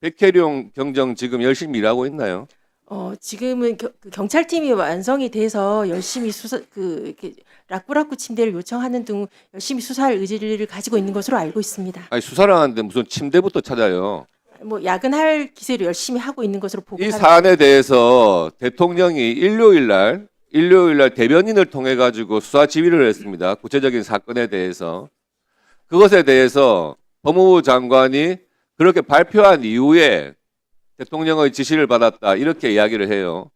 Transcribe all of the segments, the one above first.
백혜룡 경정 지금 열심히 일하고 있나요? 어, 지금은 겨- 그 경찰팀이 완성이 돼서 열심히 수사 그 이렇게 라꾸라꾸 침대를 요청하는 등 열심히 수사할 의지를 가지고 있는 것으로 알고 있습니다. 아니 수사를 하는데 무슨 침대부터 찾아요. 뭐 야근할 기세로 열심히 하고 있는 것으로 보고 이 사안에 대해서 대통령이 일요일 날 일요일 날 대변인을 통해 가지고 수사 지휘를 했습니다. 구체적인 사건에 대해서 그것에 대해서 법무부 장관이 그렇게 발표한 이후에 대통령의 지시를 받았다 이렇게 이야기를 해요.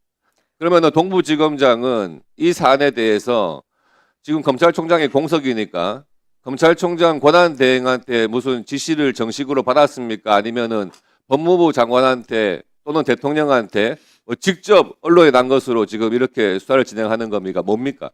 그러면 동부지검장은 이 사안에 대해서 지금 검찰총장의 공석이니까 검찰총장 권한 대행한테 무슨 지시를 정식으로 받았습니까? 아니면은 법무부 장관한테 또는 대통령한테 뭐 직접 언론에 난 것으로 지금 이렇게 수사를 진행하는 겁니까? 뭡니까?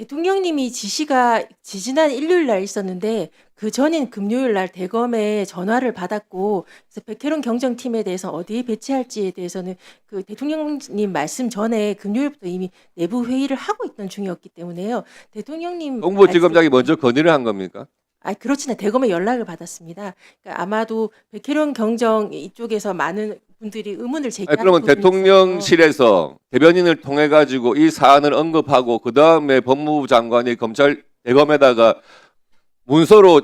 대통령님이 지시가 지지난 일요일 날 있었는데 그 전인 금요일 날 대검에 전화를 받았고 그래서 백혜론 경정팀에 대해서 어디에 배치할지에 대해서는 그 대통령님 말씀 전에 금요일부터 이미 내부 회의를 하고 있던 중이었기 때문에요. 대통령님 동부지검장이 먼저 건의를 한 겁니까? 아 그렇지는 대검에 연락을 받았습니다. 그러니까 아마도 백혜론 경정 이쪽에서 많은 분들이 의문을 아니, 제기하는 그러면 부분이 대통령실에서 대변인을 통해 가지고 이 사안을 언급하고 그 다음에 법무부 장관이 검찰 대검에다가 문서로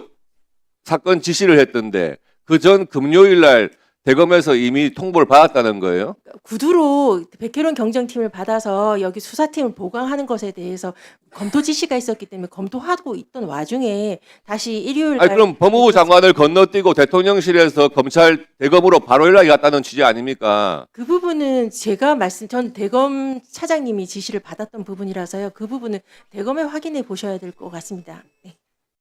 사건 지시를 했던데 그 전 금요일 날 대검에서 이미 통보를 받았다는 거예요. 구두로 백혜론 경정팀을 받아서 여기 수사팀을 보강하는 것에 대해서 검토 지시가 있었기 때문에 검토하고 있던 와중에 다시 일요일 아니 날 그럼 법무부 장관을 건너뛰고 대통령실에서 검찰 대검으로 바로 연락이 갔다는 취지 아닙니까? 그 부분은 제가 말씀 전 대검 차장님이 지시를 받았던 부분이라서요. 그 부분은 대검에 확인해 보셔야 될 것 같습니다. 네.